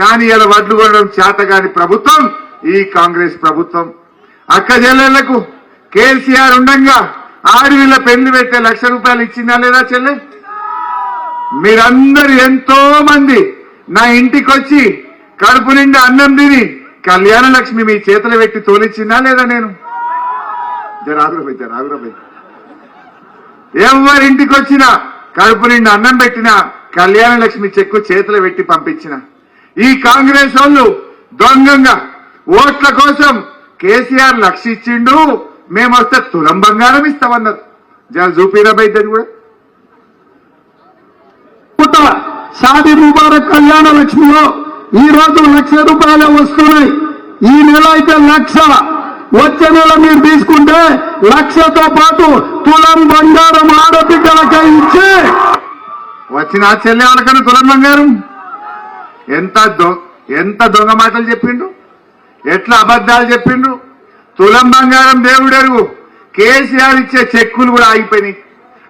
కానీ ఇలా వడ్లు కొనడం చేత కాని ప్రభుత్వం ఈ కాంగ్రెస్ ప్రభుత్వం. అక్క చెల్లెళ్ళకు కేసీఆర్ ఉండంగా ఆడవిళ్ళ పెళ్ళి పెట్టే లక్ష రూపాయలు ఇచ్చిందా లేదా చెల్లె? మీరందరూ ఎంతో మంది నా ఇంటికి వచ్చి కడుపు నిండా అన్నం తిని కళ్యాణ లక్ష్మి మీ చేతులు పెట్టి తోలిచ్చిందా లేదా నేను? జర ఆగురపోయి జర ఎవరింటికి వచ్చినా కడుపు నిండా అన్నం పెట్టినా కళ్యాణ లక్ష్మి చెక్కు చేతులు పెట్టి పంపించిన. ఈ కాంగ్రెస్ వాళ్ళు దొంగంగా ఓట్ల కోసం కేసీఆర్ లక్ష ఇచ్చిండు మేమొస్తే తులం బంగారం ఇస్తామన్నారు. జర చూపిరా బయటది కూడా. షాది ముబారక్ కళ్యాణ లక్ష్మిలో ఈ రోజు లక్ష రూపాయలు వస్తున్నాయి. ఈ నెల అయితే లక్ష. వచ్చే నెల మీరు తీసుకుంటే లక్షతో పాటు తులం బంగారం ఆడబిడ్డలకై ఇచ్చి వచ్చిన చెల్లె వాళ్ళకన్నా తులం బంగారం ఎంత ఎంత దొంగ మాటలు చెప్పిండు ఎట్లా అబద్ధాలు చెప్పిండు తులం బంగారం దేవుడెరుగు. కేసీఆర్ ఇచ్చే చెక్కులు కూడా ఆగిపోయినాయి.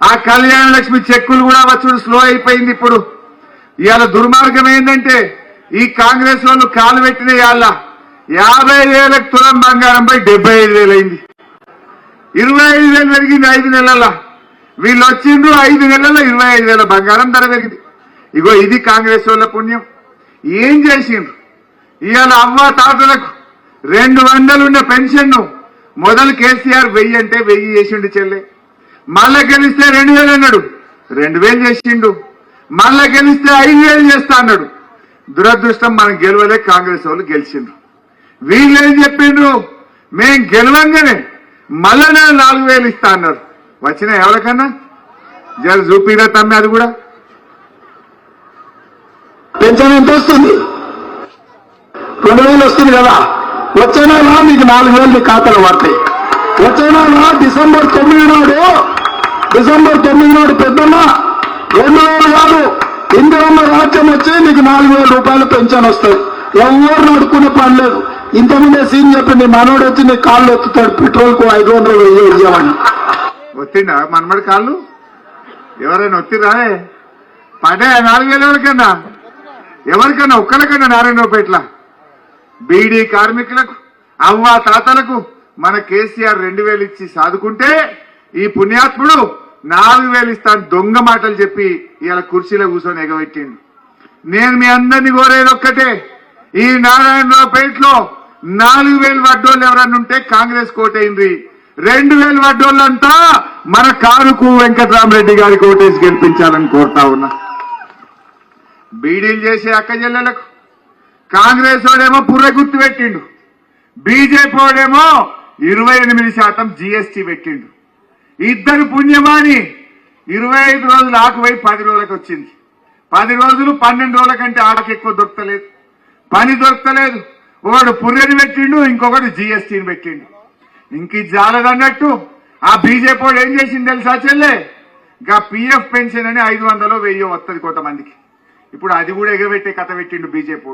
ఆ కళ్యాణ లక్ష్మి చెక్కులు కూడా వచ్చుడు స్లో అయిపోయింది ఇప్పుడు. ఇవాళ దుర్మార్గం ఏంటంటే ఈ కాంగ్రెస్ వాళ్ళు కాలు పెట్టిన ఇవాళ యాభై వేలకు తులం బంగారం పై డెబ్బై ఐదు వేలు అయింది. ఇరవై ఐదు వేలు పెరిగింది ఐదు నెలల. వీళ్ళు వచ్చిండ్రు ఐదు నెలల్లో ఇరవై ఐదు వేల బంగారం ధర పెరిగింది. ఇగో ఇది కాంగ్రెస్ వాళ్ళ పుణ్యం. ఏం చేసిండ్రు? ఇవాళ అవ్వ తాతలకు రెండు వందలున్న పెన్షన్ను మొదలు కేసీఆర్ వెయ్యి అంటే వెయ్యి చేసిండు చెల్లె. మళ్ళా గెలిస్తే రెండు వేలు అన్నాడు. రెండు వేలు చేసిండు. మళ్ళా గెలిస్తే ఐదు వేలు చేస్తా అన్నాడు. దురదృష్టం మనం గెలవలే కాంగ్రెస్ వాళ్ళు గెలిచిండ్రు. వీళ్ళు ఏం చెప్పిండ్రు? మేం గెలవంగానే మళ్ళా నాలుగు వేలు ఇస్తా అన్నారు. వచ్చిన ఎవరికన్నా? జర చూపిరా తమ్మి అది కూడా. పెన్షన్ ఎంత వస్తుంది? రెండు వేలు వస్తుంది కదా. వచ్చే రా మీకు నాలుగు వేలు మీ పడతాయి. వచ్చే రా డిసెంబర్ తొమ్మిది నాడు. డిసెంబర్ తొమ్మిది నాడు పెద్దమ్మ రెండు వేలు కాదు. ఇందిరమ్మ రాజ్యం వచ్చి నీకు నాలుగు వేల రూపాయలు పెన్షన్ వస్తుంది. ఎవరు నడుకునే పని లేదు. ఇంతకుముందే సీన్ చెప్పింది మనోడు వచ్చి నీ కాళ్ళు ఎత్తుతాడు పెట్రోల్కు ఐదు వందలు వెయ్యి ఇవ్వమని వచ్చిండా మనమడి కాళ్ళు? ఎవరైనా వచ్చిరా పడే నాలుగు వేల ఎవరికన్నా? ఎవరికన్నా ఒక్కరికన్నా నారాయణరావుపేట్ల? బీడీ కార్మికులకు అవ్వ తాతలకు మన కేసీఆర్ రెండు వేలు ఇచ్చి సాదుకుంటే ఈ పుణ్యాత్ముడు నాలుగు వేలు ఇస్తాను దొంగ మాటలు చెప్పి ఇలా కుర్చీలో కూర్చొని ఎగబెట్టిండు. నేను మీ అందరినీ కోరేది ఒక్కటే ఈ నారాయణరావుపేటలో నాలుగు వేలు వడ్డోళ్ళు ఎవరన్నా ఉంటే కాంగ్రెస్ కోటైంది. రెండు వేలు వడ్డోళ్ళంతా మన కారుకు వెంకటరామరెడ్డి గారికి ఓటేసి గెలిపించాలని కోరుతా ఉన్నా. బీడీలు చేసే అక్క చెల్లెలకు. కాంగ్రెస్ వాడేమో పుర్ర గుర్తు పెట్టిండు. బీజేపీ వాడేమో ఇరవై ఎనిమిది శాతం జిఎస్టీ పెట్టిండు. ఇద్దరు పుణ్యమాని ఇరవై ఐదు రోజులు ఆకుపోయి పది రోజులకు వచ్చింది. పది రోజులు పన్నెండు రోజుల కంటే ఆడకి ఎక్కువ దొరకలేదు. పని దొరకలేదు. ఒకడు పుర్రెని పెట్టిండు ఇంకొకటి జిఎస్టీని పెట్టిండు. ఇంక జాలదన్నట్టు ఆ బీజేపీ ఏం చేసింది తెలుసా చెల్లె? ఇంకా పిఎఫ్ పెన్షన్ అని ఐదు వందలు వెయ్యి వస్తుంది కొంతమందికి. ఇప్పుడు అది కూడా ఎగబెట్టే కథ పెట్టిండు బీజేపీ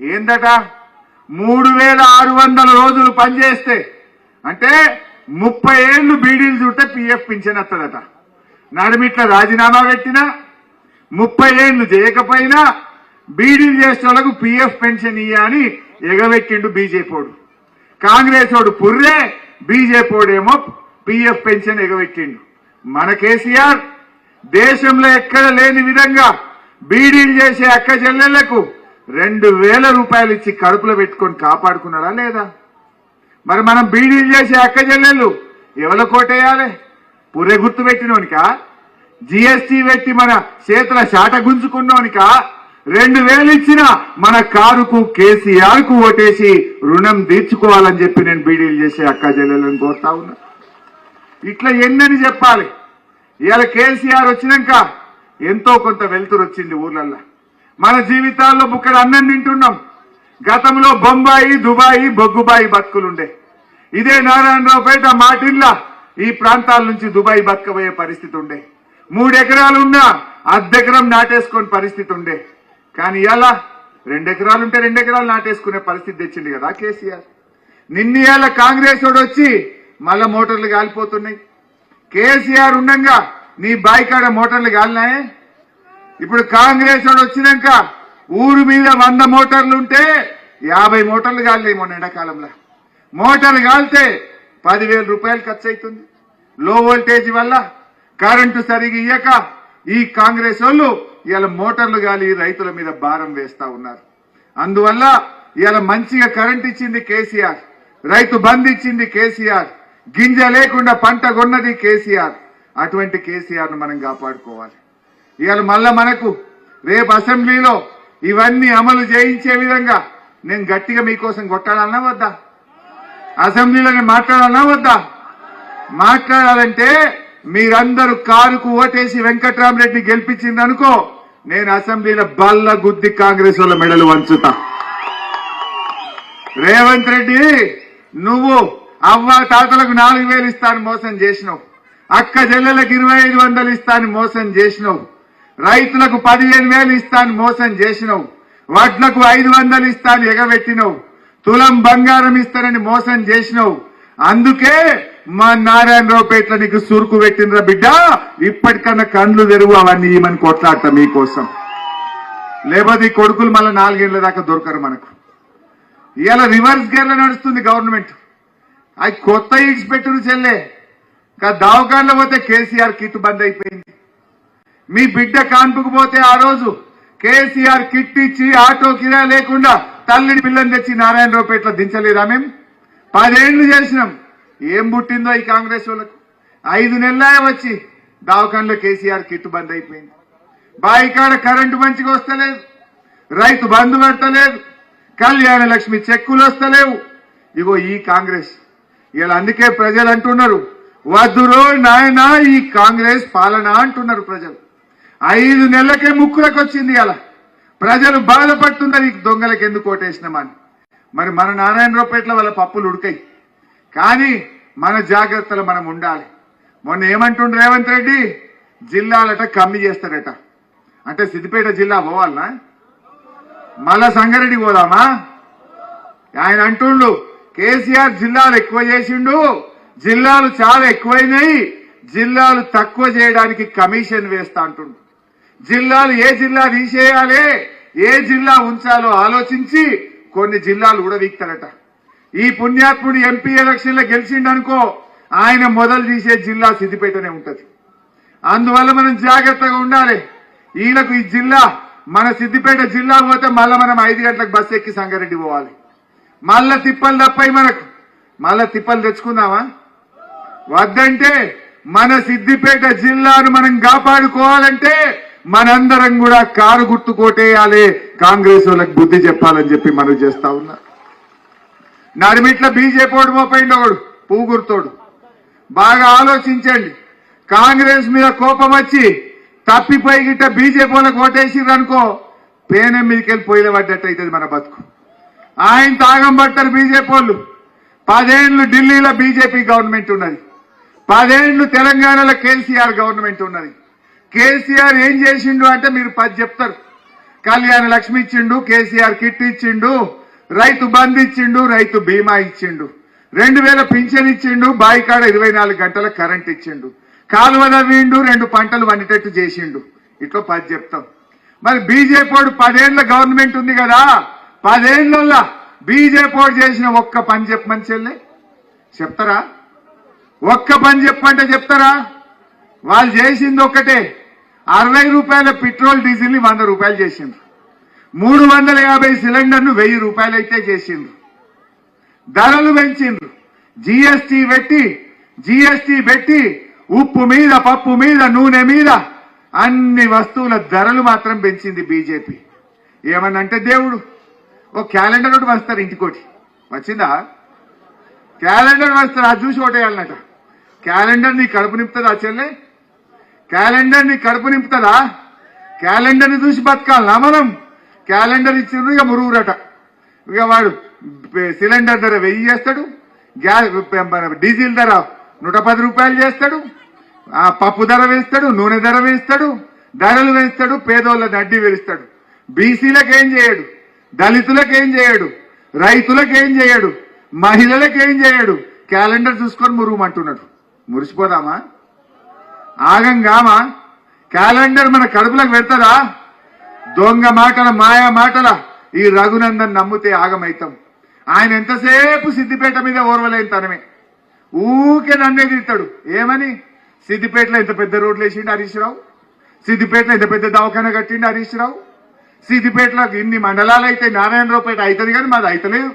ఏందట? మూడు వేల ఆరు వందల రోజులు పనిచేస్తే అంటే ముప్పై ఏళ్ళు బీడీలు చుట్టే పిఎఫ్ పింఛన్ వస్తుందట నడిమిట్ల రాజీనామా పెట్టినా ముప్పై ఏళ్ళు చేయకపోయినా బీడీలు చేసిన వాళ్ళకు పిఎఫ్ పెన్షన్ ఇయ్యని ఎగబెట్టిండు బీజేపీడు కాంగ్రెస్ వాడు పుర్రే బీజేపీడేమో పిఎఫ్ పెన్షన్ ఎగబెట్టిండు. మన కేసీఆర్ దేశంలో ఎక్కడ లేని విధంగా బీడీలు చేసే అక్క చెల్లెళ్ళకు రెండు వేల రూపాయలు ఇచ్చి కడుపులో పెట్టుకొని కాపాడుకున్నాడా లేదా? మరి మనం బీడీలు చేసే అక్క చెల్లెళ్ళు ఎవల కోటేయాలి? పురే గుర్తు పెట్టినోనిక? జిఎస్టీ పెట్టి మన చేతుల చాట గుంజుకున్నోనిక? రెండు వేలు ఇచ్చిన మన కారుకు కేసీఆర్కు ఓటేసి రుణం తీర్చుకోవాలని చెప్పి నేను బీడీలు చేసే అక్క చెల్లెలను కోరుతా ఉన్నా. ఇట్లా ఎన్నని చెప్పాలి? ఇవాళ కేసీఆర్ వచ్చినాక ఎంతో కొంత వెలుతురు వచ్చింది ఊర్లల్లో. మన జీవితాల్లో బుక్కడ అన్నం తింటున్నాం గతంలో బొంబాయి దుబాయి బొగ్గుబాయి బతుకులుండే. ఇదే నారాయణరావుపేట మాటిల్లా ఈ ప్రాంతాల నుంచి దుబాయ్ బతకబోయే పరిస్థితి ఉండే మూడెకరాలున్నా అర్ధెకరం నాటేసుకునే పరిస్థితి ఉండే కానీ ఇలా రెండు రెండెకరాలు నాటేసుకునే పరిస్థితి తెచ్చింది కదా కేసీఆర్. నిన్న కాంగ్రెస్ వాడు వచ్చి మళ్ళా మోటార్లు కాలిపోతున్నాయి కేసీఆర్ ఉండంగా నీ బాయికాడ మోటార్లు కాలినాయే ఇప్పుడు కాంగ్రెస్ వాడు వచ్చినాక ఊరు మీద వంద మోటార్లు ఉంటే యాభై మోటార్లు కాలినాయి మొన్న ఎండాకాలంలో. మోటార్లు కాలితే పదివేల రూపాయలు ఖర్చు అవుతుంది లో వోల్టేజ్ వల్ల కరెంటు సరిగి ఇయ్యక ఈ కాంగ్రెస్ వాళ్ళు ఇవాళ మోటార్లు గాలి రైతుల మీద భారం వేస్తా ఉన్నారు. అందువల్ల ఇవాళ మంచిగా కరెంట్ ఇచ్చింది కేసీఆర్. రైతు బంద్ ఇచ్చింది కేసీఆర్. గింజ లేకుండా పంట కొన్నది కేసీఆర్. అటువంటి కేసీఆర్ను మనం కాపాడుకోవాలి. ఇవాళ మళ్ళా మనకు రేపు అసెంబ్లీలో ఇవన్నీ అమలు చేయించే విధంగా నేను గట్టిగా మీకోసం కొట్టాలన్నా వద్దా? అసెంబ్లీలో నేను మాట్లాడాలన్నా వద్దా? మాట్లాడాలంటే మీరందరూ కారుకు ఓటేసి వెంకట్రామరెడ్డి గెలిపించింది అనుకో నేను అసెంబ్లీలో బల్ల గుద్ది కాంగ్రెస్ వాళ్ళ మెడలు వంచుతా. రేవంత్ రెడ్డి నువ్వు అవ్వ తాతలకు నాలుగు వేలు ఇస్తాను మోసం చేసినావు. అక్క చెల్లెలకు ఇరవై ఐదు వందలు ఇస్తాను మోసం చేసినావు. రైతులకు పదిహేను వేలు ఇస్తాను మోసం చేసినావు. వడ్లకు ఐదు వందలు ఇస్తాను ఎగబెట్టినావు. తులం బంగారం ఇస్తానని మోసం చేసినావు. అందుకే మా నారాయణరావుపేటలో నీకు సురుకు పెట్టినరా బిడ్డ. ఇప్పటికన్నా కండ్లు తెరువు అవన్నీ ఈమని కొట్లాడతా మీకోసం. లేకపోతే ఈ కొడుకులు మళ్ళీ నాలుగేళ్ళ దాకా దొరకరు మనకు. ఇలా రివర్స్ గేర్లో నడుస్తుంది గవర్నమెంట్. అది కొత్త ఈడ్స్ పెట్టును చెల్లే. కా దావకాండ్లో పోతే కేసీఆర్ కిట్ బంద్ అయిపోయింది. మీ బిడ్డ కాన్పుకు పోతే ఆ రోజు కేసీఆర్ కిట్ ఇచ్చి ఆటో కిరా లేకుండా తల్లిని పిల్లని తెచ్చి నారాయణరావుపేటలో దించలేదా మేము? పదేళ్ళు చేసినాం. ఏం పుట్టిందో ఈ కాంగ్రెస్ వాళ్ళకు? ఐదు నెలలే వచ్చి దావకాండ్లో కేసీఆర్ కిట్ బంద్ అయిపోయింది. బాయికాడ కరెంటు మంచిగా వస్తలేదు. రైతు బంధు పెడతలేదు కళ్యాణ లక్ష్మి చెక్కులు వస్తలేవు. ఇగో ఈ కాంగ్రెస్. ఇలా అందుకే ప్రజలు అంటున్నారు వద్దురో నాయన ఈ కాంగ్రెస్ పాలన అంటున్నారు ప్రజలు. ఐదు నెలలకే ముక్కులకు వచ్చింది అలా. ప్రజలు బాధపడుతున్నారు ఈ దొంగలకు ఎందుకు ఓటేసినామని. మరి మన నారాయణరావుపేటలో వాళ్ళ పప్పులు ఉడకాయి. కానీ మన జాగ్రత్తలు మనం ఉండాలి. మొన్న ఏమంటుండ్రు రేవంత్ రెడ్డి? జిల్లాలట కమ్మి చేస్తారట. అంటే సిద్దిపేట జిల్లా పోవాలనా? మళ్ళా సంగారెడ్డి పోదామా? ఆయన అంటుండు కేసీఆర్ జిల్లాలు ఎక్కువ చేసిండు. జిల్లాలు చాలా ఎక్కువైనాయి. జిల్లాలు తక్కువ చేయడానికి కమిషన్ వేస్తా అంటుండ్రు జిల్లాలు ఏ జిల్లా తీసేయాలి ఏ జిల్లా ఉంచాలో ఆలోచించి కొన్ని జిల్లాలు ఉడవీక్తారట ఈ పుణ్యాత్ముడు ఎంపీ ఎలక్షన్లో గెలిచిండనుకో ఆయన మొదలు తీసే జిల్లా సిద్దిపేటనే ఉంటది. అందువల్ల మనం జాగ్రత్తగా ఉండాలి. ఈయనకు ఈ జిల్లా మన సిద్దిపేట జిల్లా పోతే మళ్ళా మనం ఐదు గంటలకు బస్సు ఎక్కి సంగారెడ్డి పోవాలి. మళ్ళా తిప్పలు తప్పాయి మనకు. మళ్ళా తిప్పలు తెచ్చుకుందామా? వద్దంటే మన సిద్దిపేట జిల్లాను మనం కాపాడుకోవాలంటే మనందరం కూడా కారు గుర్తు కొట్టేయాలి కాంగ్రెస్ వాళ్ళకి బుద్ధి చెప్పాలని చెప్పి మనం చేస్తా ఉన్నా. నడిమిట్ల బీజేపీ ఓడి ఒకడు పువ్వు గుర్తోడు బాగా ఆలోచించండి. కాంగ్రెస్ మీద కోపం వచ్చి తప్పిపోయి గిట్ట బీజేపీ వాళ్ళకి ఓటేసిర్రు అనుకో పేనం మీదకి వెళ్ళి పోయిన పడ్డట్టు అవుతుంది మన బతుకు. ఆయన తాగం పట్టారు బీజేపీ వాళ్ళు. పదేండ్లు ఢిల్లీలో బీజేపీ గవర్నమెంట్ ఉన్నది. పదేండ్లు తెలంగాణలో కేసీఆర్ గవర్నమెంట్ ఉన్నది. కేసీఆర్ ఏం చేసిండు అంటే మీరు పది చెప్తారు. కళ్యాణ లక్ష్మి ఇచ్చిండు కేసీఆర్ కిట్ ఇచ్చిండు రైతు బంద్ ఇచ్చిండు రైతు బీమా ఇచ్చిండు. రెండు వేల పింఛన్ ఇచ్చిండు బాయికాడ ఇరవై నాలుగు గంటల కరెంట్ ఇచ్చిండు. కాలువ నవ్విండు రెండు పంటలు వండేటట్టు చేసిండు. ఇట్లా పది చెప్తాం. మరి బీజేపీ పదేళ్ళ గవర్నమెంట్ ఉంది కదా పదేళ్ళలో బీజేపీ చేసిన ఒక్క పని చెప్పమని చెల్లె. చెప్తారా? ఒక్క పని చెప్పంటే చెప్తారా? వాళ్ళు చేసింది ఒక్కటే. అరవై రూపాయల పెట్రోల్ డీజిల్ని వంద రూపాయలు చేసిండ్రు. మూడు వందల యాభై సిలిండర్ను వెయ్యి రూపాయలు అయితే చేసిండ్రు. ధరలు పెంచిండ్రు. జీఎస్టీ పెట్టి జీఎస్టీ పెట్టి ఉప్పు మీద పప్పు మీద నూనె మీద అన్ని వస్తువుల ధరలు మాత్రం పెంచింది బీజేపీ. ఏమనంటే దేవుడు ఓ క్యాలెండర్ ఒకటి వస్తారు ఇంటికోటి. వచ్చిందా? క్యాలెండర్ వస్తారు అది చూసి ఓటేయాలన్నట. క్యాలెండర్ నీ కడుపు నింపుతుందా చెల్లె? క్యాలెండర్ నీ కడుపు నింపుతుందా? క్యాలెండర్ని చూసి బతకాలనా మనం? క్యాలెండర్ ఇచ్చిండ్రు ఇక మురుగురట ఇక వాడు సిలిండర్ ధర వెయ్యి చేస్తాడు గ్యాస్ డీజిల్ ధర నూట పది రూపాయలు చేస్తాడు ఆ పప్పు ధర వేస్తాడు నూనె ధర వేస్తాడు ధరలు వేస్తాడు పేదోళ్ళ అడ్డి వేస్తాడు బీసీలకు ఏం చేయడు దళితులకు ఏం చేయడు రైతులకు ఏం చేయడు మహిళలకు ఏం చేయడు? క్యాలెండర్ చూసుకొని మురుగుమంటున్నాడు. మురిసిపోదామా? ఆగంగామా క్యాలెండర్ మన కడుపులకు పెడతదా దొంగ మాటల మాయా మాటల ఈ రఘునందన్ నమ్మితే ఆగమైతాం. ఆయన ఎంతసేపు సిద్దిపేట మీద ఓర్వలేని తనమే. ఊకే నన్నే తిడతాడు. ఏమని? సిద్దిపేటలో ఎంత పెద్ద రోడ్లు వేసిండు హరీష్ రావు? సిద్దిపేటలో ఎంత పెద్ద దవాఖాన కట్టిండు హరీష్ రావు? సిద్దిపేటలో ఇన్ని మండలాలు అయితే నారాయణరావుపేట అవుతుంది కానీ మాది అవుతలేదు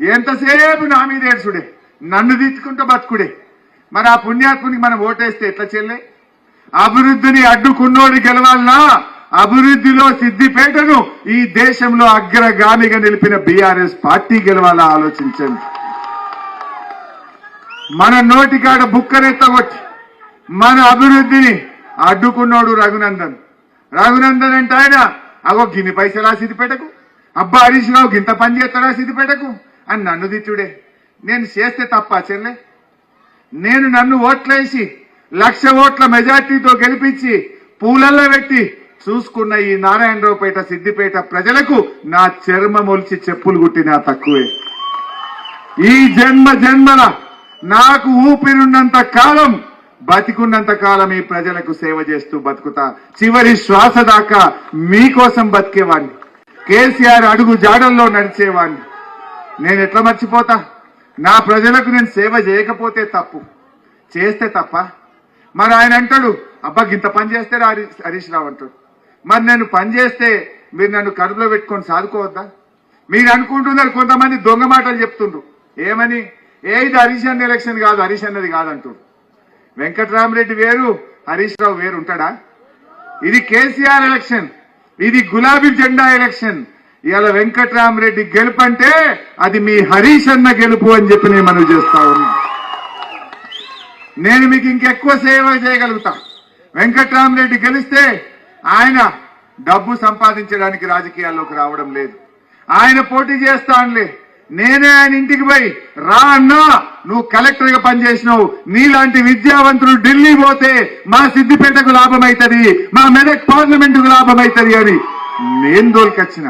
ఎంతసేపు నా మీద ఏడ్చుడే? నన్ను తిట్టుకుంటూ బతుకుడే. మరి ఆ పుణ్యాత్మునికి మనం ఓటేస్తే ఎట్లా చెల్లే? అభివృద్ధిని అడ్డుకున్నోడు గెలవాలనా? అభివృద్ధిలో సిద్దిపేటను ఈ దేశంలో అగ్రగామిగా నిలిపిన బీఆర్ఎస్ పార్టీ గెలవాలా ఆలోచించండి. మన నోటికాడ బుక్కనెత్తగొట్టి మన అభివృద్ధిని అడ్డుకున్నాడు రఘునందన్. రఘునందన్ అంటే ఆయన అగో గిన్ని పైసలా సిద్దిపేటకు? అబ్బా హరీష్ రావు గింత పని చేస్తాడా సిద్దిపేటకు? అని నన్ను తిట్టుడే. నేను చేస్తే తప్ప చెల్లె. నేను నన్ను ఓట్లేసి లక్ష ఓట్ల మెజార్టీతో గెలిపించి పూలల్లో పెట్టి చూసుకున్న ఈ నారాయణరావుపేట సిద్దిపేట ప్రజలకు నా చర్మ ఒలిచి చెప్పులు కుట్టినా తక్కువే. ఈ జన్మ జన్మల నాకు ఊపిరిన్నంత కాలం బతికున్నంత కాలం ఈ ప్రజలకు సేవ చేస్తూ బతుకుతా. చివరి శ్వాస దాకా మీకోసం బతికేవాడిని కేసీఆర్ అడుగు జాడల్లో నడిచేవాడిని నేను ఎట్లా మర్చిపోతా? నా ప్రజలకు నేను సేవ చేయకపోతే తప్పు. చేస్తే తప్ప? మరి ఆయన అంటాడు అబ్బా గింత పని చేస్తే హరీష్ హరీష్ రావు అంటాడు. మరి నేను పని చేస్తే మీరు నన్ను కడుపులో పెట్టుకొని సాదుకోవద్దా? మీరు అనుకుంటున్నారు కొంతమంది దొంగ మాటలు చెప్తుండ్రు. ఏమని? ఏ ఇది హరీష్ అన్న ఎలక్షన్ కాదు హరీష్ అన్నది కాదంటుడు. వెంకట్రామరెడ్డి వేరు హరీష్ రావు వేరు ఉంటాడా? ఇది కేసీఆర్ ఎలక్షన్ ఇది గులాబీ జెండా ఎలక్షన్ ఇవాళ వెంకట్రామరెడ్డి గెలుపు అంటే అది మీ హరీష్ అన్న గెలుపు అని చెప్పి నేను మనవి చేస్తా ఉన్నా. నేను మీకు ఇంకెక్కువ సేవ చేయగలుగుతా. వెంకట్రామరెడ్డి గెలిస్తే ఆయన డబ్బు సంపాదించడానికి రాజకీయాల్లోకి రావడం లేదు. ఆయన పోటీ చేస్తానులే. నేనే ఆయన ఇంటికి పోయి రా అన్నా నువ్వు కలెక్టర్గా పనిచేసినావు. నీలాంటి విద్యావంతులు ఢిల్లీ పోతే మా సిద్దిపేటకు లాభం అవుతుంది మా మెదక్ పార్లమెంటుకు లాభం అవుతుంది అని నేను దోల్కొచ్చిన.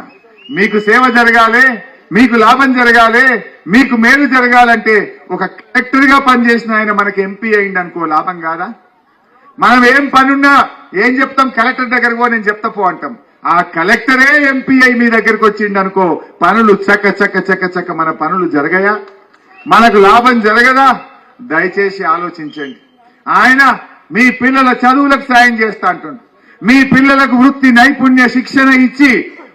మీకు సేవ జరగాలి మీకు లాభం జరగాలి మీకు మేలు జరగాలంటే ఒక కలెక్టర్గా పనిచేసిన ఆయన మనకి ఎంపీ అయింది అనుకో లాభం కాదా? మనం ఏం పనున్నా ఏం చెప్తాం కలెక్టర్ దగ్గరకు నేను చెప్తా పో అంటాం. ఆ కలెక్టరే ఎంపీ అయి మీ దగ్గరకు వచ్చిండు అనుకో పనులు చక్క చక్క చక్క చక్క మన పనులు జరగయా? మనకు లాభం జరగదా? దయచేసి ఆలోచించండి. ఆయన మీ పిల్లల చదువులకు సాయం చేస్తా అంటుండు. మీ పిల్లలకు వృత్తి నైపుణ్య శిక్షణ ఇచ్చి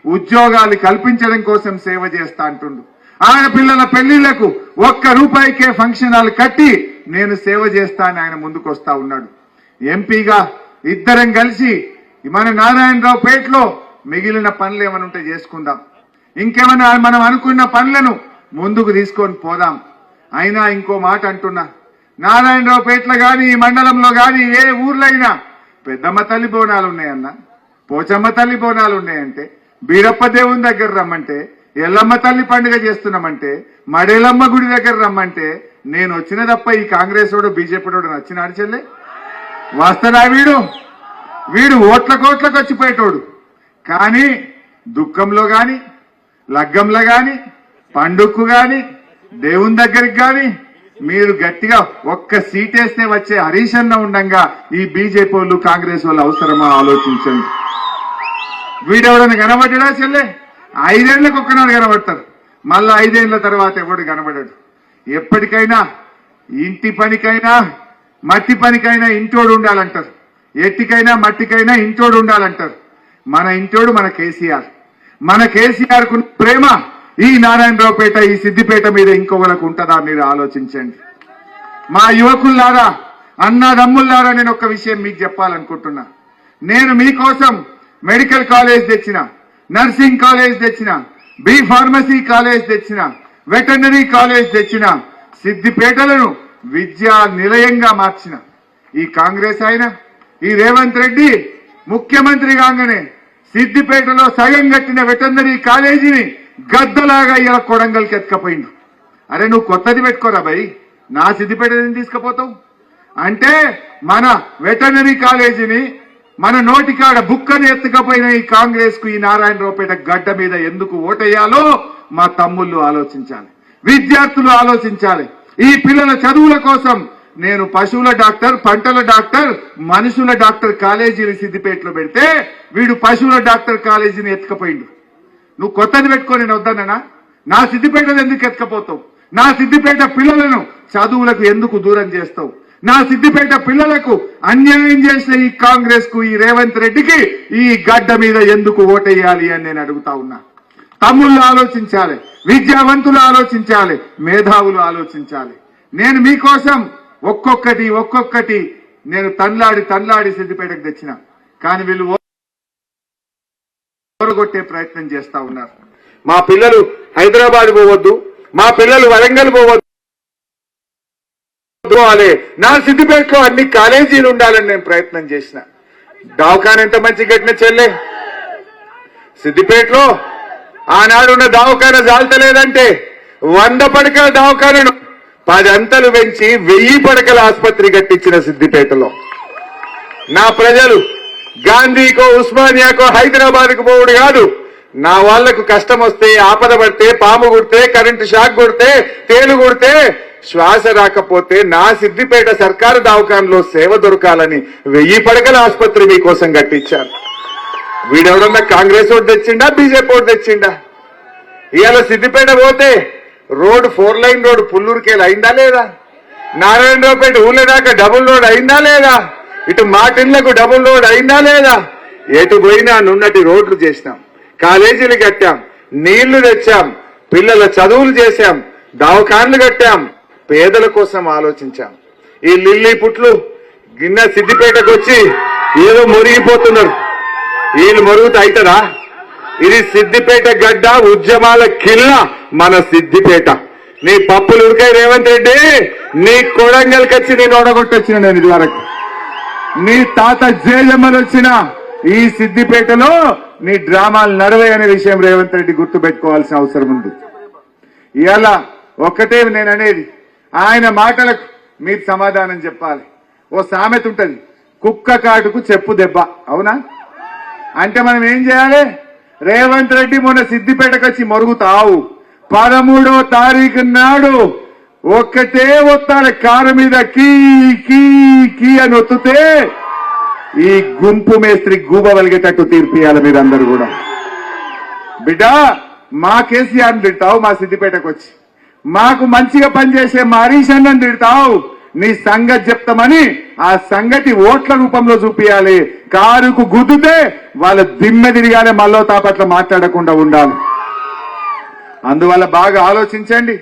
ఉద్యోగాలు కల్పించడం కోసం సేవ చేస్తా అంటుండు. ఆయన పిల్లల పెళ్ళిళ్ళకు ఒక్క రూపాయికే ఫంక్షన్ హాల్ కట్టి నేను సేవ చేస్తా అని ఆయన ముందుకు వస్తా ఉన్నాడు. ఎంపీగా ఇద్దరం కలిసి మన నారాయణరావు పేటలో మిగిలిన పనులు ఏమైనా ఉంటే చేసుకుందాం. ఇంకేమైనా మనం అనుకున్న పనులను ముందుకు తీసుకొని పోదాం. అయినా ఇంకో మాట అంటున్నా. నారాయణరావు పేటలో కానీ ఈ మండలంలో కానీ ఏ ఊర్లో అయినా పెద్దమ్మ తల్లి బోనాలు ఉన్నాయన్న పోచమ్మ తల్లి బోనాలు ఉన్నాయంటే బీరప్ప దేవుని దగ్గర రమ్మంటే ఎల్లమ్మ తల్లి పండుగ చేస్తున్నామంటే మడేలమ్మ గుడి దగ్గర రమ్మంటే నేను వచ్చిన తప్ప ఈ కాంగ్రెస్ వాడు బీజేపీ వాడు నచ్చినాడు చెల్లె? వస్తాడా వీడు? వీడు ఓట్ల కోట్లకు వచ్చిపోయేటోడు. కానీ దుఃఖంలో గాని లగ్గంలో గాని పండుగకు గాని దేవుని దగ్గరికి గాని మీరు గట్టిగా ఒక్క సీట్ వేస్తే వచ్చే హరీష్ అన్న ఉండంగా ఈ బీజేపీ వాళ్ళు కాంగ్రెస్ వాళ్ళు అవసరమా? ఆలోచించండి. వీడెవరైనా కనబడ్డా చెల్లె? ఐదేళ్ళకు ఒక్కనాడు కనబడతారు మళ్ళా ఐదేళ్ళ తర్వాత ఎవడు కనబడాడు? ఎప్పటికైనా ఇంటి పనికైనా మట్టి పనికైనా ఇంటోడు ఉండాలంటారు. ఎట్టికైనా మట్టికైనా ఇంటోడు ఉండాలంటారు. మన ఇంటోడు మన కేసీఆర్. మన కేసీఆర్కు ప్రేమ ఈ నారాయణరావుపేట ఈ సిద్దిపేట మీద ఇంకొకరికి ఉంటుందా మీరు ఆలోచించండి. మా యువకుల్లారా అన్నదమ్ముల్లారా నేను ఒక విషయం మీకు చెప్పాలనుకుంటున్నా. నేను మీకోసం మెడికల్ కాలేజ్ తెచ్చిన నర్సింగ్ కాలేజ్ తెచ్చిన బి ఫార్మసీ కాలేజ్ తెచ్చిన వెటర్నరీ కాలేజ్ తెచ్చిన సిద్దిపేటలను విద్యా నిలయంగా మార్చిన. ఈ కాంగ్రెస్ ఆయన ఈ రేవంత్ రెడ్డి ముఖ్యమంత్రి కాగానే సిద్దిపేటలో సగం కట్టిన వెటర్నరీ కాలేజీని గద్దలాగా ఇలా కొడంగల్కి ఎత్తుకపోయిండు. అరే నువ్వు కొత్తది పెట్టుకోరా భయ్ నా సిద్దిపేట తీసుకుపోతావు? అంటే మన వెటర్నరీ కాలేజీని మన నోటికాడ బుక్కని ఎత్తుకపోయిన ఈ కాంగ్రెస్కు ఈ నారాయణరావుపేట గడ్డ మీద ఎందుకు ఓటేయాలో మా తమ్ముళ్ళు ఆలోచించాలి విద్యార్థులు ఆలోచించాలి. ఈ పిల్లల చదువుల కోసం నేను పశువుల డాక్టర్ పంటల డాక్టర్ మనుషుల డాక్టర్ కాలేజీని సిద్దిపేటలో పెడితే వీడు పశువుల డాక్టర్ కాలేజీని ఎత్తుకపోయిండు. నువ్వు కొత్తది పెట్టుకొని నేను వద్దన్నా నా సిద్దిపేటను ఎందుకు ఎత్తుకపోతావు? నా సిద్దిపేట పిల్లలను చదువులకు ఎందుకు దూరం చేస్తావు? నా సిద్దిపేట పిల్లలకు అన్యాయం చేసిన ఈ కాంగ్రెస్కు ఈ రేవంత్ రెడ్డికి ఈ గడ్డ మీద ఎందుకు ఓటేయాలి అని నేను అడుగుతా ఉన్నా. తమ్ముళ్ళు ఆలోచించాలి విద్యావంతులు ఆలోచించాలి మేధావులు ఆలోచించాలి. నేను మీకోసం ఒక్కొక్కటి ఒక్కొక్కటి నేను తన్లాడి తన్లాడి సిద్దిపేటకు తెచ్చిన. కానీ వీళ్ళు ఓరగొట్టే ప్రయత్నం చేస్తా ఉన్నారు. మా పిల్లలు హైదరాబాద్ పోవద్దు మా పిల్లలు వరంగల్ పోవద్దు. పోవాలి నా సిద్దిపేటలో అన్ని కాలేజీలు ఉండాలని నేను ప్రయత్నం చేసిన. దవాఖాన ఎంత మంచి కట్టిన చెల్లె? సిద్దిపేటలో ఆనాడున్న దవాఖాన జాలతలేదంటే వంద పడకల దవాఖానను పది అంతలు పెంచి వెయ్యి పడకల ఆసుపత్రి కట్టించిన సిద్దిపేటలో నా ప్రజలు గాంధీకో ఉస్మానియాకో హైదరాబాద్కు పోవుడు కాదు. నా వాళ్ళకు కష్టం వస్తే ఆపద పడితే పాము కుడితే కరెంటు షాక్ కొడితే తేలు కొడితే శ్వాస రాకపోతే నా సిద్దిపేట సర్కారు దవాఖానలో సేవ దొరకాలని వెయ్యి పడకల ఆసుపత్రి మీకోసం కట్టించాను వీడెవడన్నా కాంగ్రెస్ ఓటు తెచ్చిండా బీజేపీ ఓటు తెచ్చిండా? ఇవాళ సిద్దిపేట పోతే రోడ్ ఫోర్ లైన్ రోడ్ పుల్లూరుకేలు అయిందా లేదా? నారాయణరావుపేట ఊళ్ళ దాకా డబుల్ రోడ్ అయిందా లేదా? ఇటు మాటిళ్ళకు డబుల్ రోడ్ అయిందా లేదా? ఎటు పోయినా నున్నటి రోడ్లు చేసినాం. కాలేజీలు కట్టాం. నీళ్ళు తెచ్చాం. పిల్లల చదువులు చేశాం. దవాఖాన్లు కట్టాం. పేదల కోసం ఆలోచించాం. ఈ లిల్లీ పుట్లు గిన్నె సిద్దిపేటకు వచ్చి ఏదో మురిగిపోతున్నారు. వీళ్ళు మురుగుతూ అవుతుందా ఇది సిద్దిపేట గడ్డ ఉద్యమాల కిల్ల మన సిద్దిపేట. నీ పప్పులు ఉరికాయ రేవంత్ రెడ్డి నీ కొడంగల్కి వచ్చి నేను ఓడగొట్టొచ్చిన నేను ఇది వరకు నీ తాత జేజమ్మలు వచ్చిన ఈ సిద్దిపేటలో నీ డ్రామాలు నడవే అనే విషయం రేవంత్ రెడ్డి గుర్తు పెట్టుకోవాల్సిన అవసరం ఉంది. ఇవాళ ఒక్కటే నేను అనేది ఆయన మాటలకు మీరు సమాధానం చెప్పాలి. ఓ సామెత ఉంటుంది కుక్క కాటుకు చెప్పు దెబ్బ. అవునా? అంటే మనం ఏం చేయాలి? రేవంత్ రెడ్డి మొన్న సిద్దిపేటకు వచ్చి మరుగుతావు. పదమూడో తారీఖు నాడు ఒక్కటే ఒత్తాడు కారు మీద కీ కీ కీ అని ఒత్తుతే ఈ గుంపు మేస్త్రి గూబ వలిగేటట్టు తీర్పియాలి మీరందరూ కూడా. బిడ్డ మా కేసీఆర్ తింటావు మా సిద్దిపేటకు వచ్చి మాకు మంచిగా పనిచేసే మా హరీష్ అన్నని తిడతావు. నీ సంగతి చెప్తామని ఆ సంగతి ఓట్ల రూపంలో చూపించాలి కారుకు గుద్దుతే వాళ్ళ దిమ్మె తిరిగానే మళ్ళో తాపట్ల మాట్లాడకుండా ఉండాలి. అందువల్ల బాగా ఆలోచించండి.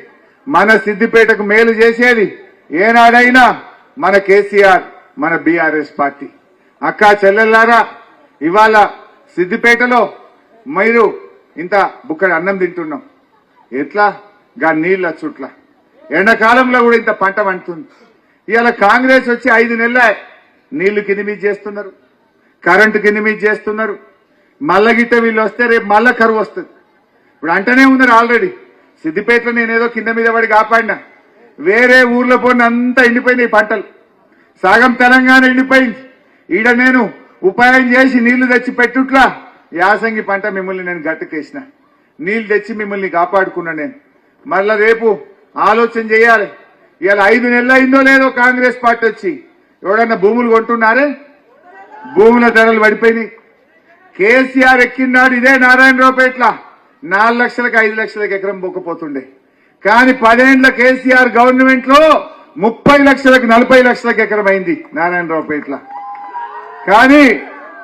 మన సిద్దిపేటకు మేలు చేసేది ఏనాడైనా మన కేసీఆర్ మన బీఆర్ఎస్ పార్టీ. అక్క చెల్లెల్లారా ఇవాళ సిద్దిపేటలో మీరు ఇంత బుక్కడి అన్నం తింటున్నాం. ఎట్లా? గా నీళ్ళ చుట్ల. ఎండాకాలంలో కూడా ఇంత పంట పండుతుంది. ఇవాళ కాంగ్రెస్ వచ్చి ఐదు నెలల నీళ్ళు కింది చేస్తున్నారు కరెంటు కింది చేస్తున్నారు. మల్ల గిట్ట వీళ్ళు వస్తే రేపు మళ్ళా కరువు వస్తుంది. ఇప్పుడు అంటనే ఉన్నారు ఆల్రెడీ. సిద్దిపేటలో నేనేదో కింద మీద పడి కాపాడినా. వేరే ఊర్లో పోయిన అంతా ఎండిపోయినాయి పంటలు. సగం తెలంగాణ ఎండిపోయింది. ఈడ నేను ఉపాయం చేసి నీళ్ళు తెచ్చి పెట్టుట్లా యాసంగి పంట మిమ్మల్ని నేను గట్టుకేసిన. నీళ్ళు తెచ్చి మిమ్మల్ని కాపాడుకున్నా నేను. మళ్ళా రేపు ఆలోచన చేయాలి. ఇవాళ ఐదు నెలలు అయిందో లేదో కాంగ్రెస్ పార్టీ వచ్చి ఎవడన్నా భూములు కొంటున్నారే? భూముల ధరలు పడిపోయినాయి. కేసీఆర్ ఎక్కినాడు ఇదే నారాయణరావుపేట్ల. నాలుగు లక్షలకు ఐదు లక్షలకు ఎకరం బొక్కపోతుండే. కానీ పదేండ్ల కేసీఆర్ గవర్నమెంట్లో ముప్పై లక్షలకు నలభై లక్షలకు ఎకరం అయింది నారాయణరావుపేట్ల. కానీ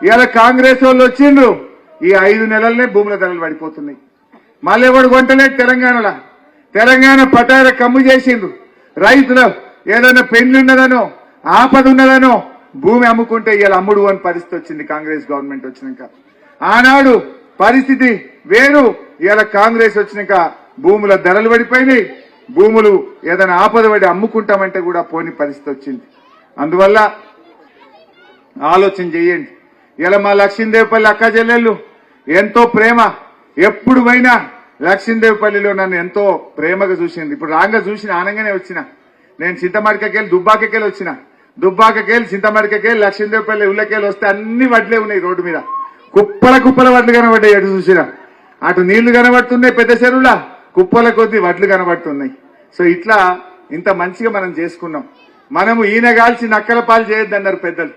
ఇలా కాంగ్రెస్ వాళ్ళు వచ్చిండ్రు. ఈ ఐదు నెలలనే భూముల ధరలు పడిపోతున్నాయి. మళ్ళీ ఎవడు కొంటలేదు తెలంగాణలో. తెలంగాణ పటార కమ్ము చేసిండ్రు. రైతులు ఏదైనా పెళ్ళి ఉన్నదనో ఆపద ఉన్నదనో భూమి అమ్ముకుంటే ఇలా అమ్ముడు అని పరిస్థితి వచ్చింది కాంగ్రెస్ గవర్నమెంట్ వచ్చినాక. ఆనాడు పరిస్థితి వేరు. ఇలా కాంగ్రెస్ వచ్చినాక భూముల ధరలు పడిపోయినాయి. భూములు ఏదైనా ఆపద పడి అమ్ముకుంటామంటే కూడా పోని పరిస్థితి వచ్చింది. అందువల్ల ఆలోచన చేయండి. ఇలా మా లక్ష్మీదేవిపల్లి అక్క చెల్లెళ్ళు ఎంతో ప్రేమ. ఎప్పుడు పోయినా లక్ష్మీదేవిపల్లిలో నన్ను ఎంతో ప్రేమగా చూసింది. ఇప్పుడు రాంగా చూసిన ఆనంగానే వచ్చిన. నేను చింతమడికెళ్ళి దుబ్బాకెళ్ళి వచ్చిన. దుబ్బాకెళ్ళి చింతమడికెళ్ళి లక్ష్మీదేవిపల్లి ఉల్లకెళ్ళి వస్తే అన్ని వడ్లే ఉన్నాయి రోడ్డు మీద. కుప్పల కుప్పల వడ్లు కనబడ్డాయి ఎటు చూసినా. అటు నీళ్ళు కనబడుతున్నాయి పెద్ద చెరువులా. కుప్పల కొద్ది వడ్లు కనబడుతున్నాయి. సో ఇట్లా ఇంత మంచిగా మనం చేసుకున్నాం. మనము ఈయన కాల్చి నక్కల పాలు చేయొద్దన్నారు పెద్దలు.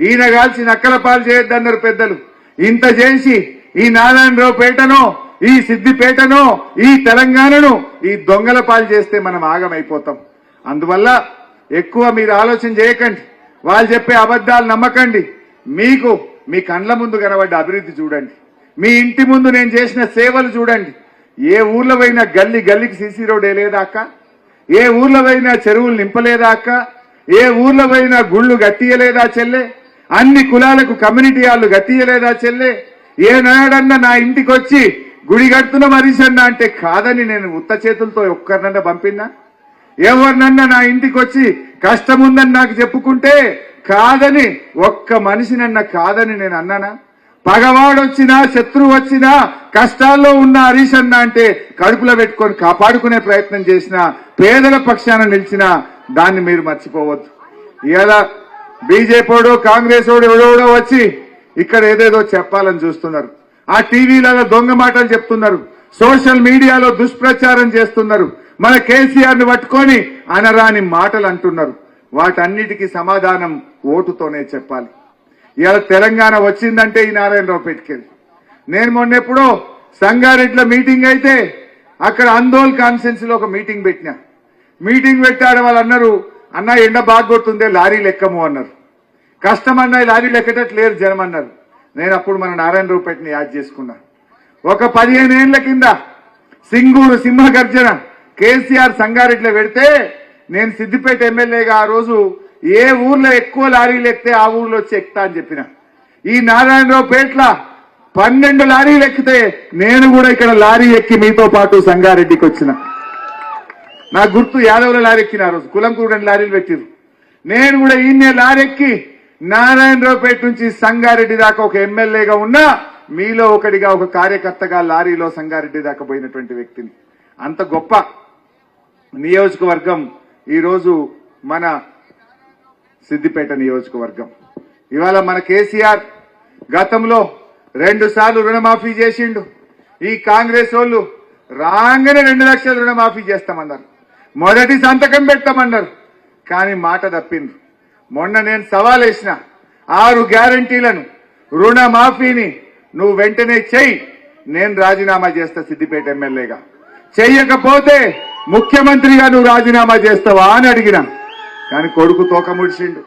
ఈయన కాల్చి నక్కల పాలు చేయొద్దన్నారు పెద్దలు. ఇంత చేసి ఈ నారాయణరావు పేటను ఈ సిద్దిపేటను ఈ తెలంగాణను ఈ దొంగల పాలు చేస్తే మనం ఆగమైపోతాం. అందువల్ల ఎక్కువ మీరు ఆలోచన చేయకండి. వాళ్ళు చెప్పే అబద్ధాలు నమ్మకండి. మీకు మీ కండ్ల ముందు కనబడ్డ అభివృద్ధి చూడండి. మీ ఇంటి ముందు నేను చేసిన సేవలు చూడండి. ఏ ఊర్లో పోయినా గల్లికి గల్లీకి సీసీ రోడ్ వేయలేదా అక్క? ఏ ఊర్లో పోయినా చెరువులు నింపలేదా అక్క? ఏ ఊర్లో పోయినా గుళ్ళు గట్టియలేదా చెల్లె? అన్ని కులాలకు కమ్యూనిటీ వాళ్ళు గట్టియలేదా చెల్లె? ఏ నా ఇంటికి వచ్చి గుడి కడుతున్న మరీషన్న అంటే కాదని నేను ఉత్త చేతులతో ఒక్కరినన్నా పంపినా ఎవరినన్నా నా ఇంటికి వచ్చి కష్టం ఉందని నాకు చెప్పుకుంటే కాదని ఒక్క మనిషినన్న కాదని నేను అన్నానా? పగవాడొచ్చినా శత్రువు వచ్చినా కష్టాల్లో ఉన్న హరీష్ అన్న అంటే కడుపులో పెట్టుకొని కాపాడుకునే ప్రయత్నం చేసిన పేదల పక్షాన నిలిచిన దాన్ని మీరు మర్చిపోవద్దు. ఇలా బీజేపీడో కాంగ్రెస్ ఎవడో వచ్చి ఇక్కడ ఏదేదో చెప్పాలని చూస్తున్నారు. ఆ టీవీలలో దొంగ మాటలు చెప్తున్నారు. సోషల్ మీడియాలో దుష్ప్రచారం చేస్తున్నారు. మన కేసీఆర్ని పట్టుకొని అనరాని మాటలు అంటున్నారు. వాటన్నిటికీ సమాధానం ఓటుతోనే చెప్పాలి. ఇవాళ తెలంగాణ వచ్చిందంటే ఈ నారాయణరావు పెట్టుకెళ్ళి నేను మొన్నెప్పుడో సంగారెడ్డిలో మీటింగ్ అయితే అక్కడ అందోల్ కాన్ఫరెన్స్లో ఒక మీటింగ్ పెట్టినా. మీటింగ్ పెట్టాడు వాళ్ళు అన్నారు అన్న ఎండ బాగా కొడుతుందే లారీలు ఎక్కము అన్నారు. కష్టం అన్న లారీలు ఎక్కటట్లేరు జనం అన్నారు. నేను అప్పుడు మన నారాయణ రూపేట్ని యాద్ చేసుకున్నా. ఒక పదిహేను ఏళ్ళ కింద సింగూరు సింహగర్జన కేసీఆర్ సంగారెడ్డిలో పెడితే నేను సిద్దిపేట ఎమ్మెల్యేగా ఆ రోజు ఏ ఊర్లో ఎక్కువ లారీలు ఎక్కితే ఆ ఊర్లో వచ్చి ఎక్కుతా అని చెప్పిన. ఈ నారాయణరావు పేట్ల పన్నెండు లారీలు ఎక్కితే నేను కూడా ఇక్కడ లారీ ఎక్కి మీతో పాటు సంగారెడ్డికి వచ్చిన. నా గుర్తు యాదవుల లారీ ఎక్కిన ఆ రోజు. కులం రెండు లారీలు పెట్టిరు నేను కూడా ఈయన్నే లారీ ఎక్కి నారాయణరావుపేట నుంచి సంగారెడ్డి దాకా ఒక ఎమ్మెల్యేగా ఉన్నా మీలో ఒకటిగా ఒక కార్యకర్తగా లారీలో సంగారెడ్డి దాకా పోయినటువంటి వ్యక్తిని. అంత గొప్ప నియోజకవర్గం ఈరోజు మన సిద్దిపేట నియోజకవర్గం. ఇవాళ మన కేసీఆర్ గతంలో రెండు సార్లు రుణమాఫీ చేసిండు. ఈ కాంగ్రెస్ వాళ్ళు రాగానే రెండు లక్షల రుణమాఫీ చేస్తామన్నారు. మొదటి సంతకం పెట్టామన్నారు కానీ మాట తప్పింది మొన్న నేను సవాల్ వేసిన ఆరు గ్యారంటీలను రుణమాఫీని నువ్వు వెంటనే చెయ్యి. నేను రాజీనామా చేస్తా సిద్దిపేట ఎమ్మెల్యేగా. చెయ్యకపోతే ముఖ్యమంత్రిగా నువ్వు రాజీనామా చేస్తావా అని అడిగినా. కానీ కొడుకు తోక ముడిచిండు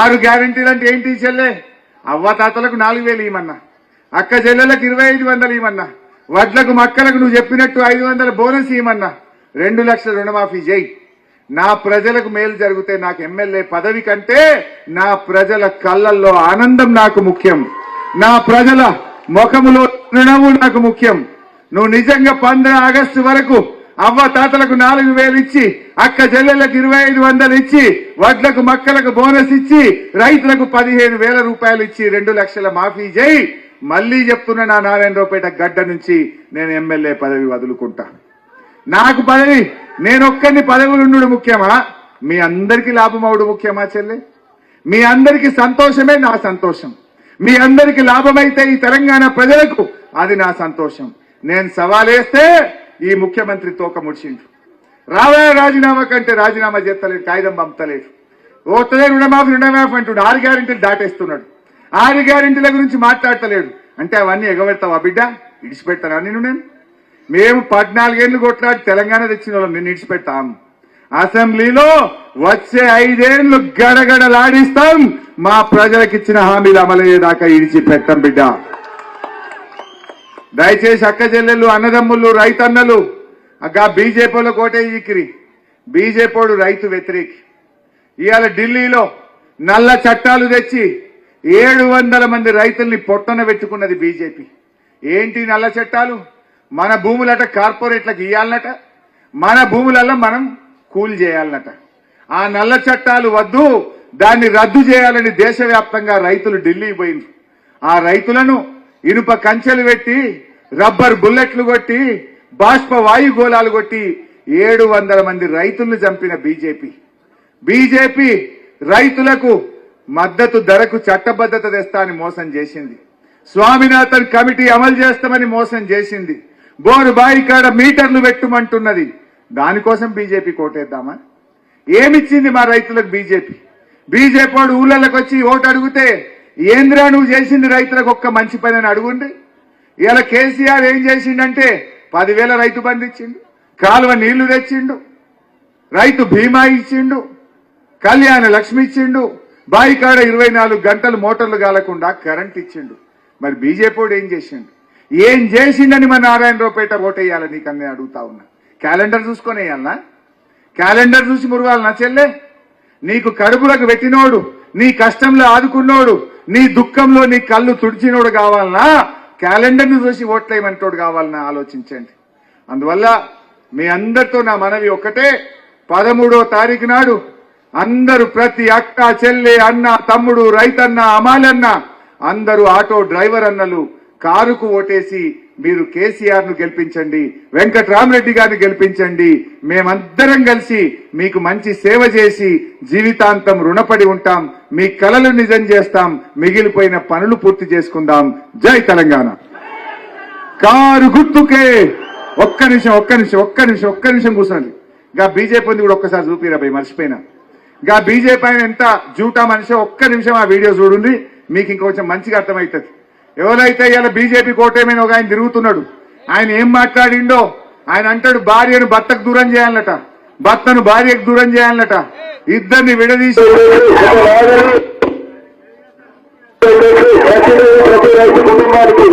ఆరు గ్యారంటీలు అంటే ఏంటి చెల్లె? అవ్వ తాతలకు నాలుగు వేలు ఇవ్వమన్నా అక్క చెల్లెలకు ఇరవై ఐదు వందలు ఇవ్వమన్నా వడ్లకు మక్కలకు నువ్వు చెప్పినట్టు ఐదు వందల బోనస్ ఇవ్వమన్నా రెండు లక్షల రుణమాఫీ చేయి. నా ప్రజలకు మేలు జరిగితే నాకు ఎమ్మెల్యే పదవి కంటే నా ప్రజల కళ్ళల్లో ఆనందం నాకు ముఖ్యం. నా ప్రజల ముఖములో రుణము నాకు ముఖ్యం. నువ్వు నిజంగా పంద్ర ఆగస్టు వరకు అవ్వ తాతలకు నాలుగు వేలు ఇచ్చి అక్క జల్లెలకు ఇరవై ఐదు వందలు ఇచ్చి వడ్లకు మక్కలకు బోనస్ ఇచ్చి రైతులకు పదిహేను వేల రూపాయలు ఇచ్చి రెండు లక్షల మాఫీ చేయి. మళ్ళీ చెప్తున్న నా నారాయణరావుపేట గడ్డ నుంచి నేను ఎమ్మెల్యే పదవి వదులుకుంటా నాకు పదవి నేనొక్కరిని పదవులుండు ముఖ్యమా? మీ అందరికీ లాభం అవుడు ముఖ్యమా చెల్లె? మీ అందరికీ సంతోషమే నా సంతోషం. మీ అందరికీ లాభమైతే ఈ తెలంగాణ ప్రజలకు అది నా సంతోషం. నేను సవాలేస్తే ఈ ముఖ్యమంత్రి తోక ముడిచిండు రాబోయే రాజీనామా కంటే రాజీనామా చేస్తలేడు కాగితం పంపుతలేడు. ఓతలే రుణమాఫీ రుణమాఫీ అంటుడు ఆరు గ్యారెంటీలు దాటేస్తున్నాడు. ఆరు గ్యారెంటీల గురించి మాట్లాడతలేడు. అంటే అవన్నీ ఎగబెడతావా బిడ్డ? ఇడిచిపెడతానా నేను నేను? మేము పద్నాలుగేళ్ళు కొట్లాడి తెలంగాణ తెచ్చిన వాళ్ళం నేను ఇడిచిపెట్టాం అసెంబ్లీలో వచ్చే ఐదేళ్ళు గడగడలాడిస్తాం. మా ప్రజలకు ఇచ్చిన హామీలు అమలయ్యేదాకా ఇడిచిపెట్టాం బిడ్డ. దయచేసి అక్క చెల్లెళ్ళు అన్నదమ్ములు రైతన్నలు అగ్గా బీజేపీలో కోటే ఈకిరి. బీజేపీడు రైతు వ్యతిరేకి. ఇవాళ ఢిల్లీలో నల్ల చట్టాలు తెచ్చి ఏడు వందల మంది రైతుల్ని పొట్టన పెట్టుకున్నది బీజేపీ. ఏంటి నల్ల చట్టాలు? మన భూములట కార్పొరేట్లకు ఇవ్వాలనట మన భూములలో మనం కూల్ చేయాలనట. ఆ నల్ల చట్టాలు వద్దు దాన్ని రద్దు చేయాలని దేశవ్యాప్తంగా రైతులు ఢిల్లీ పోయింది ఆ రైతులను ఇనుప కంచెలు పెట్టి రబ్బర్ బుల్లెట్లు కొట్టి బాష్ప వాయుగోళాలు కొట్టి ఏడు వందల మంది రైతులను చంపిన బీజేపీ. బీజేపీ రైతులకు మద్దతు ధరకు చట్టబద్ధత తెస్తా అని మోసం చేసింది. స్వామినాథన్ కమిటీ అమలు చేస్తామని మోసం చేసింది. బోరు బాయి కాడ మీటర్లు పెట్టుమంటున్నది. దానికోసం బీజేపీ కోటేద్దామా ఏమిచ్చింది మా రైతులకు బీజేపీ? బీజేపీ వాడు ఊళ్ళలోకి వచ్చి ఓటు అడిగితే ఏంద్రా నువ్వు చేసింది రైతులకు ఒక్క మంచి పని అని అడుగుండి ఇలా కేసీఆర్ ఏం చేసిండంటే పదివేల రైతు బంధు ఇచ్చిండు కాలువ నీళ్ళు తెచ్చిండు రైతు బీమా ఇచ్చిండు కళ్యాణ లక్ష్మి ఇచ్చిండు బాయికాడ ఇరవై నాలుగు గంటలు మోటార్లు కాలకుండా కరెంట్ ఇచ్చిండు. మరి బీజేపీ ఏం చేసిండు? ఏం చేసిండని మన నారాయణరావుపేట ఓటేయాలని నీకన్నా అడుగుతా ఉన్నా. క్యాలెండర్ చూసుకొని వేయాలనా? క్యాలెండర్ చూసి మురవాలనా చెల్లె? నీకు కడుపులకు పెట్టినోడు నీ కష్టంలో ఆదుకున్నోడు నీ దుఃఖంలో నీ కళ్ళు తుడిచినోడు కావాలనా? క్యాలెండర్ని చూసి ఓట్లేయమంటోడు కావాలనా? ఆలోచించండి. అందువల్ల మీ అందరితో నా మనవి ఒక్కటే. పదమూడో తారీఖు నాడు అందరూ ప్రతి అక్క చెల్లె అన్న తమ్ముడు రైతన్న అమాలన్న అందరూ ఆటో డ్రైవర్ అన్నలు కారుకు ఓటేసి మీరు కేసీఆర్ను గెలిపించండి వెంకట్రామరెడ్డి గారిని గెలిపించండి మేమందరం కలిసి మీకు మంచి సేవ చేసి జీవితాంతం రుణపడి ఉంటాం మీ కలలు నిజం చేస్తాం మిగిలిపోయిన పనులు పూర్తి చేసుకుందాం. జై తెలంగాణ. కారు గుర్తుకే. ఒక్క నిమిషం ఒక్క నిమిషం ఒక్క నిమిషం ఒక్క నిమిషం కూర్చోండి. గా బీజేపీ ఉంది కూడా ఒక్కసారి చూపిరా భయ్ మర్చిపోయినా. గా బీజేపీ ఆయన ఎంత జూటా మనిషి ఒక్క నిమిషం ఆ వీడియో చూడండి మీకు ఇంకొంచెం మంచిగా అర్థమవుతుంది. ఎవరైతే ఇలా బీజేపీ కోటమైన ఒక ఆయన తిరుగుతున్నాడు ఆయన ఏం మాట్లాడిండో ఆయన అంటాడు భార్యను భర్తకు దూరం చేయాలట భర్తను భార్యకు దూరం చేయాలట ఇద్దరిని విడదీసి ప్రతి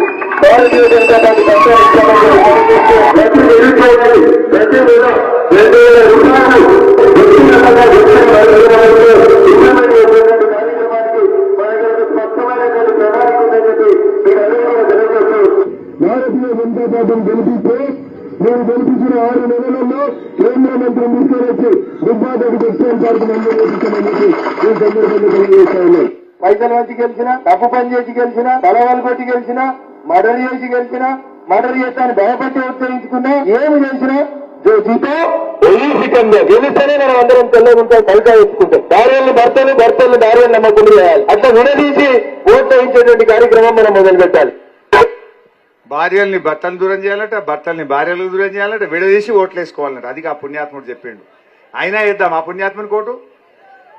పార్టీని గెలిపిస్తే నేను గెలిపించిన ఆరు నెలలలో కేంద్ర మంత్రి తీసుకొని దుబ్బాటకు టెక్స్టైల్ పార్క్ మంజూరు చేయించామని చెప్పి మేము సందర్భంగా తెలియజేస్తా ఉన్నాం పైసలు వచ్చి గెలిచిన డబ్బు పని చేసి గెలిచిన తలవాలు కొట్టి గెలిచిన మర్డర్ చేసి గెలిచిన మర్డర్ చేస్తాను భయపట్టి ఉత్తరించుకున్నా ఏమి చేసినా జో జీతో వెయ్యి గెలిస్తేనే మనం అందరం తెల్లగుంటాం కలికా ఎత్తుకుంటాం. భార్యలు భర్తలు భర్తలు భార్యలు నమ్మకుండా చేయాలి. అట్లా విడదీసి ప్రోత్సహించేటువంటి కార్యక్రమం మనం మొదలు పెట్టాలి భార్యల్ని భర్తను దూరం చేయాలంట భర్తల్ని భార్యలకు దూరం చేయాలంటే విడదీసి ఓట్లేసుకోవాలట అది ఆ పుణ్యాత్ముడు చెప్పిండు. అయినా ఇద్దాం ఆ పుణ్యాత్మని కోటు.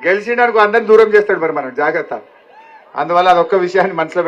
గెలిచిండనుకో అందరిని దూరం చేస్తాడు మరి మనం. జాగ్రత్త. అందువల్ల అదొక్క విషయాన్ని మనసులో